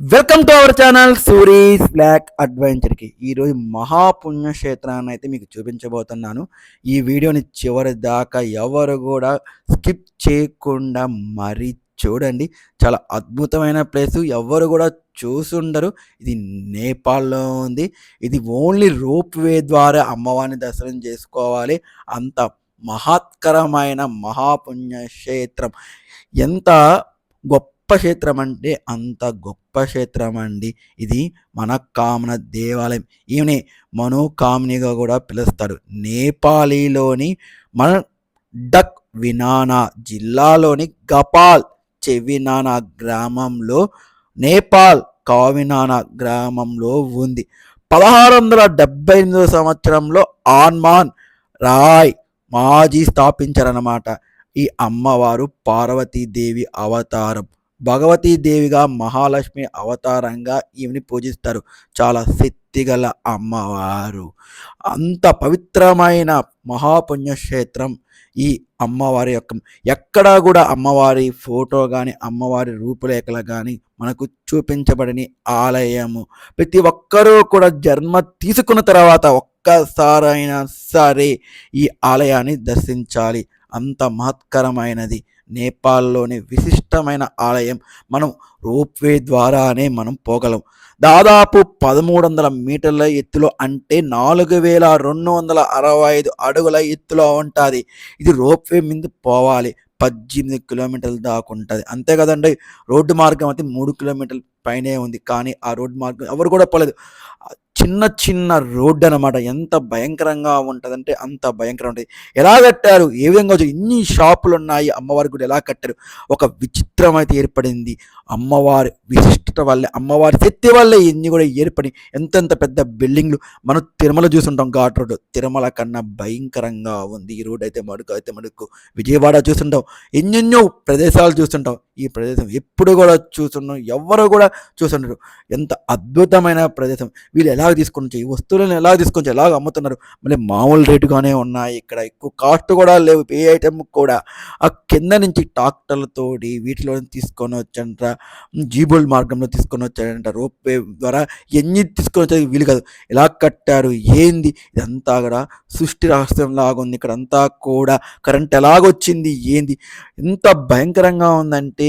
Welcome to our channel Suri's black అడ్వెంచర్కి ఈరోజు మహాపుణ్యక్షేత్రాన్ని అయితే మీకు చూపించబోతున్నాను. ఈ వీడియోని చివరి దాకా ఎవరు కూడా స్కిప్ చేయకుండా మరీ చూడండి. చాలా అద్భుతమైన ప్లేస్. ఎవరు కూడా చూసుండరు. ఇది నేపాల్లో ఉంది. ఇది ఓన్లీ రోప్ వే ద్వారా అమ్మవారిని దర్శనం చేసుకోవాలి. అంత మహత్కరమైన మహాపుణ్యక్షేత్రం ఎంత గొప్ప గొప్ప క్షేత్రం అంటే అంత గొప్ప క్షేత్రం అండి ఇది మనకామన దేవాలయం. ఈమె మనోకామినిగా కూడా పిలుస్తారు. నేపాలీలోని మన డక్ వినానా జిల్లాలోని గపాల్ చెవినానా గ్రామంలో నేపాల్ కావినానా గ్రామంలో ఉంది. పదహారు వందల డెబ్బై ఎనిమిదవ సంవత్సరంలో ఆన్మాన్ రాయ్ మాజీ స్థాపించారన్నమాట. ఈ అమ్మవారు పార్వతీదేవి అవతారం. భగవతీదేవిగా మహాలక్ష్మి అవతారంగా ఈమెని పూజిస్తారు. చాలా శక్తిగల అమ్మవారు. అంత పవిత్రమైన మహాపుణ్యక్షేత్రం ఈ అమ్మవారి యొక్క. ఎక్కడా కూడా అమ్మవారి ఫోటో కానీ అమ్మవారి రూపురేఖలు కానీ మనకు చూపించబడని ఆలయము. ప్రతి ఒక్కరూ కూడా జన్మ తీసుకున్న తర్వాత ఒక్కసారైనా సరే ఈ ఆలయాన్ని దర్శించాలి. అంత మహత్కరమైనది. నేపాల్లోని విశిష్టమైన ఆలయం మనం రోప్వే ద్వారానే మనం పోగలం. దాదాపు పదమూడు వందల మీటర్ల ఎత్తులో అంటే నాలుగు వేల రెండు వందల అరవై ఐదు అడుగుల ఎత్తులో ఉంటుంది. ఇది రోప్వే మీద పోవాలి. పద్దెనిమిది కిలోమీటర్ల దాకా ఉంటుంది. అంతే కదండి? రోడ్డు మార్గం అయితే మూడు కిలోమీటర్ల పైనే ఉంది. కానీ ఆ రోడ్డు మార్గం ఎవరు కూడా పోలేదు. చిన్న చిన్న రోడ్డు అనమాట ఎంత భయంకరంగా ఉంటుందంటే అంత భయంకరం ఉంటుంది. ఎలా కట్టారు? ఏ విధంగా వచ్చి ఇన్ని షాపులు ఉన్నాయి. అమ్మవారి గుడి ఎలా కట్టారు? ఒక విచిత్రం అయితే ఏర్పడింది. అమ్మవారి విశిష్టత వల్లే అమ్మవారి శక్తి వల్లే ఇన్ని కూడా ఏర్పడి ఎంతెంత పెద్ద బిల్డింగ్లు మనం తిరుమల చూస్తుంటాం ఘాట్ రోడ్డు. తిరుమల కన్నా భయంకరంగా ఉంది. ఈ రోడ్ అయితే మడుకు అయితే మడుకు విజయవాడ చూస్తుంటాం. ఎన్నెన్నో ప్రదేశాలు చూస్తుంటాం. ఈ ప్రదేశం ఎప్పుడు కూడా చూస్తున్నాం ఎవరు కూడా చూస్తున్నారు ఎంత అద్భుతమైన ప్రదేశం. వీళ్ళు ఎలా తీసుకొని ఈ వస్తువులను ఎలా తీసుకొని ఎలాగ అమ్ముతున్నారు? మళ్ళీ మామూలు రేటుగానే ఉన్నాయి. ఇక్కడ ఎక్కువ కాస్ట్ కూడా లేవు. ఏ ఐటెం కూడా. ఆ కింద నుంచి ట్రాక్టర్లతోటి వీటిలో తీసుకొని వచ్చంట జీబుల్ మార్గంలో తీసుకొని వచ్చారంట రోప్ వే ద్వారా ఎన్ని తీసుకొని వచ్చారు వీలు కాదు. ఎలా కట్టారు? ఏంది? ఇదంతా కూడా సృష్టి రహస్యం లాగా ఉంది ఇక్కడ అంతా కూడా కరెంట్ ఎలాగొచ్చింది? ఏంది? ఎంత భయంకరంగా ఉందంటే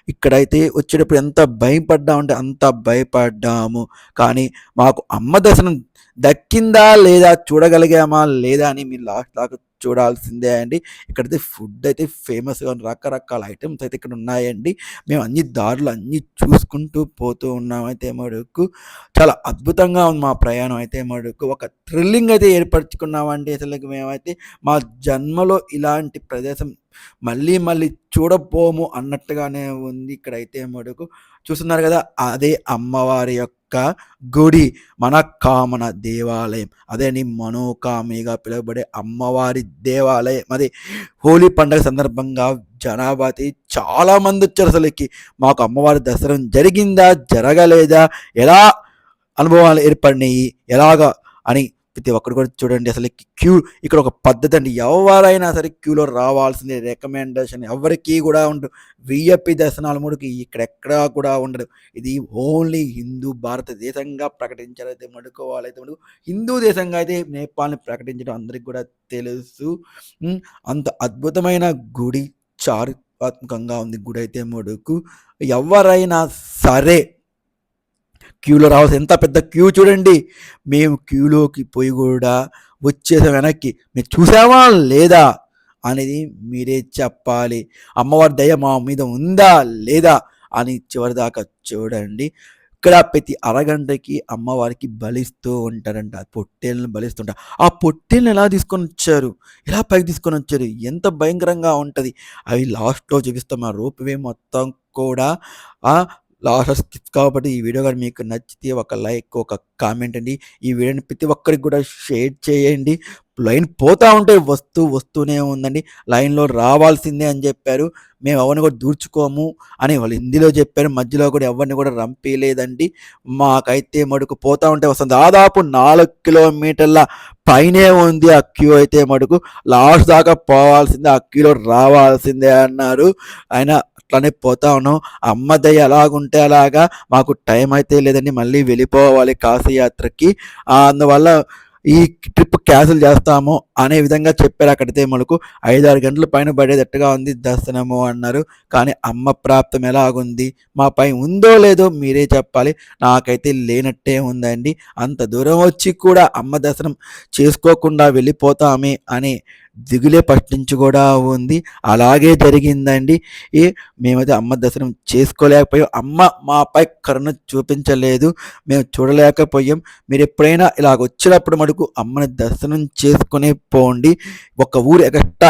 ఇక్కడైతే వచ్చేటప్పుడు ఎంత భయపడ్డామంటే అంత భయపడ్డాము. కానీ మాకు అమ్మ దర్శనం దక్కిందా లేదా చూడగలిగామా లేదా అని మీరు లాస్ట్ దాకా చూడాల్సిందే అండి. ఇక్కడైతే ఫుడ్ అయితే ఫేమస్గా రకరకాల ఐటమ్స్ అయితే ఇక్కడ ఉన్నాయండి. మేము అన్ని దారులు అన్నీ చూసుకుంటూ పోతూ ఉన్నాం అయితే మడుకు చాలా అద్భుతంగా ఉంది మా ప్రయాణం అయితే మడుకు ఒక థ్రిల్లింగ్ అయితే ఏర్పరచుకున్నామండి అసలు మేమైతే. మా జన్మలో ఇలాంటి ప్రదేశం మళ్ళీ మళ్ళీ చూడపోము అన్నట్టుగానే ఉంది. ఇక్కడైతే మడుకు చూస్తున్నారు కదా అదే అమ్మవారి యొక్క గుడి మన కామన దేవాలయం. అదే నీ మనోకామిగా పిలువబడే అమ్మవారి దేవాలయం. అది హోలీ పండుగ సందర్భంగా జనాభాతి చాలా మంది వచ్చారు అసలుకి. మాకు అమ్మవారి దర్శనం జరిగిందా జరగలేదా ఎలా అనుభవాలు ఏర్పడినాయి ఎలాగా అని ప్రతి ఒక్కరు కూడా చూడండి అసలు క్యూ ఇక్కడ ఒక పద్ధతి అండి. ఎవరైనా సరే క్యూలో రావాల్సింది. రికమెండేషన్ ఎవరికి కూడా ఉండదు విఐపి దర్శనాలు ముడికి ఇక్కడెక్కడా కూడా ఉండదు. ఇది ఓన్లీ హిందూ భారతదేశంగా ప్రకటించాలైతే మడుకోవాలైతే మడుకు హిందూ దేశంగా అయితే నేపాల్ని ప్రకటించడం అందరికి కూడా తెలుసు. అంత అద్భుతమైన గుడి చారిత్రాత్మకంగా ఉంది. గుడి అయితే మడుకు. ఎవరైనా సరే క్యూలో రావాల్సి ఎంత పెద్ద క్యూ చూడండి. మేము క్యూలోకి పోయి కూడా వచ్చేసాం వెనక్కి మేము చూసామా లేదా? అనేది మీరే చెప్పాలి. అమ్మవారి దయ మా మీద ఉందా లేదా అని చివరిదాకా చూడండి. ఇక్కడ ప్రతి అరగంటకి అమ్మవారికి బలిస్తూ ఉంటారంట పొట్టేళ్ళని బలిస్తుంటారు. ఆ పొట్టేళ్ళని ఎలా తీసుకొని వచ్చారు? ఎలా పైకి తీసుకొని వచ్చారు? ఎంత భయంకరంగా ఉంటుంది. అవి లాస్ట్లో చూపిస్తాం. ఆ రూపవే మొత్తం కూడా లాస్ట్ స్కిప్ కాబట్టి ఈ వీడియో కానీ మీకు నచ్చితే ఒక లైక్ ఒక కామెంట్ అండి. ఈ వీడియోని ప్రతి ఒక్కరికి కూడా షేర్ చేయండి. లైన్ పోతూ ఉంటే వస్తూ వస్తూనే ఉందండి. లైన్లో రావాల్సిందే అని చెప్పారు. మేము ఎవరిని కూడా దూర్చుకోము అని వాళ్ళు హిందీలో చెప్పారు. మధ్యలో కూడా ఎవరిని కూడా రంపేయలేదండి. మాకైతే మడుకు పోతూ ఉంటే వస్తుంది. దాదాపు నాలుగు కిలోమీటర్ల పైనే ఉంది ఆ క్యూ అయితే మడుకు లాస్ట్ దాకా పోవాల్సిందే ఆ క్యూలో రావాల్సిందే అన్నారు. ఆయన అట్లానే పోతా ఉన్నాం. అమ్మ దయ ఎలాగుంటే అలాగా. మాకు టైం అయితే లేదండి. మళ్ళీ వెళ్ళిపోవాలి కాశీ యాత్రకి అందువల్ల ఈ ట్రిప్ క్యాన్సిల్ చేస్తాము అనే విధంగా చెప్పారు అక్కడైతే మనకు ఐదారు గంటల పైన పడేటట్టుగా ఉంది దర్శనము అన్నారు. కానీ అమ్మ ప్రాప్తం ఎలాగుంది? మా పై ఉందో లేదో మీరే చెప్పాలి. నాకైతే లేనట్టే ఉందండి. అంత దూరం వచ్చి కూడా అమ్మ దర్శనం చేసుకోకుండా వెళ్ళిపోతామే అని దిగులే ఫస్ట్ నుంచి కూడా ఉంది. అలాగే జరిగిందండి. ఏ మేమైతే అమ్మ దర్శనం చేసుకోలేకపోయాం. అమ్మ మాపై కరుణ చూపించలేదు. మేము చూడలేకపోయాం. మీరు ఎప్పుడైనా ఇలాగ వచ్చినప్పుడు మటుకు అమ్మని దర్శనం చేసుకునే పోండి. ఒక ఊరు ఎగట్ట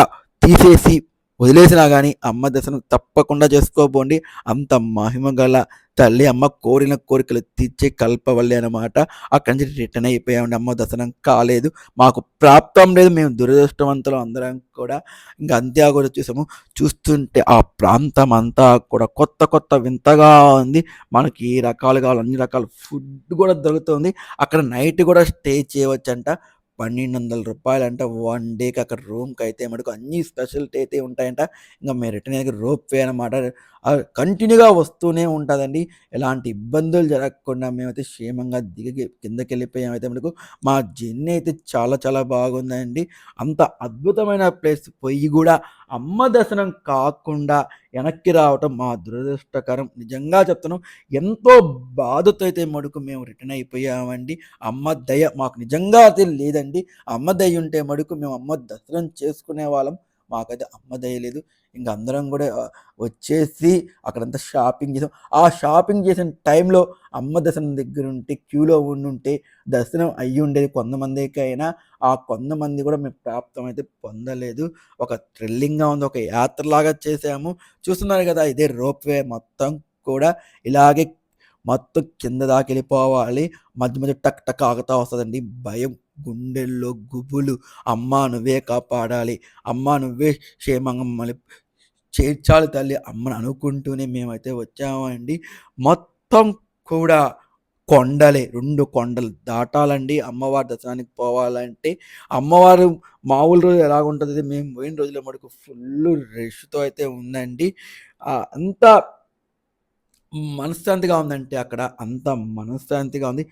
తీసేసి వదిలేసినా కానీ అమ్మ దర్శనం తప్పకుండా చేసుకోబోండి. అంత మహిమ గల తల్లి అమ్మ కోరిన కోరికలు తీర్చే కల్పవల్లి అనమాట అక్కడి నుంచి రిటర్న్ అయిపోయామండి. అమ్మ దర్శనం కాలేదు. మాకు ప్రాప్తం లేదు. మేము దురదృష్టవంతులు అందరం కూడా. ఇంకా అంతే కూడా చూసాము. చూస్తుంటే ఆ ప్రాంతం అంతా కూడా కొత్త కొత్త వింతగా ఉంది. మనకి ఏ రకాలు అన్ని రకాల ఫుడ్ కూడా దొరుకుతుంది. అక్కడ నైట్ కూడా స్టే చేయవచ్చంట. పన్నెండు వందల రూపాయలు అంట వన్ డేకి అక్కడ రూమ్కి అయితే మటుకు అన్ని స్పెషాలిటీ అయితే ఉంటాయంట. ఇంకా మేము రిటర్న్ అయ్యాక రోప్ వే అనమాట కంటిన్యూగా వస్తూనే ఉంటుందండి. ఎలాంటి ఇబ్బందులు జరగకుండా మేమైతే క్షేమంగా దిగి కిందకి వెళ్ళిపోయామైతే మటుకు మా జర్నీ అయితే చాలా చాలా బాగుందండి. అంత అద్భుతమైన ప్లేస్. పోయి కూడా అమ్మ దర్శనం కాకుండా వెనక్కి రావటం మా దురదృష్టకరం. నిజంగా చెప్తున్నాం ఎంతో బాధతో అయితే మడుకు మేము రిటర్న్ అయిపోయామండి. అమ్మ దయ మాకు నిజంగా అయితే లేదండి. అమ్మ దయ ఉంటే మడుకు మేము అమ్మ దర్శనం చేసుకునే వాళ్ళం మాకైతే అమ్మ దయలేదు ఇంక అందరం కూడా వచ్చేసి అక్కడంతా షాపింగ్ చేసాం. ఆ షాపింగ్ చేసిన టైంలో అమ్మ దర్శనం దగ్గర ఉంటే క్యూలో ఉండుంటే దర్శనం అయ్యి ఉండేది కొంతమందికి అయినా ఆ కొంతమంది కూడా మేము ప్రాప్తం అయితే పొందలేదు. ఒక థ్రిల్లింగ్గా ఉంది. ఒక యాత్రలాగా చేసాము. చూస్తున్నారు కదా ఇదే రోప్ వే మొత్తం కూడా ఇలాగే మొత్తం కింద దాకా వెళ్ళిపోవాలి. మధ్య మధ్య టక్ టక్ ఆగుతా వస్తుందండి. భయం గుండెల్లో గుబులు. అమ్మా నువ్వే కాపాడాలి. అమ్మా నువ్వే క్షేమంగా మళ్ళీ చేర్చాలి తల్లి అమ్మని అనుకుంటూనే మేమైతే వచ్చామండి. మొత్తం కూడా కొండలే. రెండు కొండలు దాటాలండి. అమ్మవారి దర్శనానికి పోవాలంటే అమ్మవారు మామూలు రోజు ఎలాగుంటుంది? మేము పోయిన రోజుల మటుకు ఫుల్ రష్తో అయితే ఉందండి. అంత మనశ్శాంతిగా ఉందంటే అక్కడ అంత మనశ్శాంతిగా ఉంది.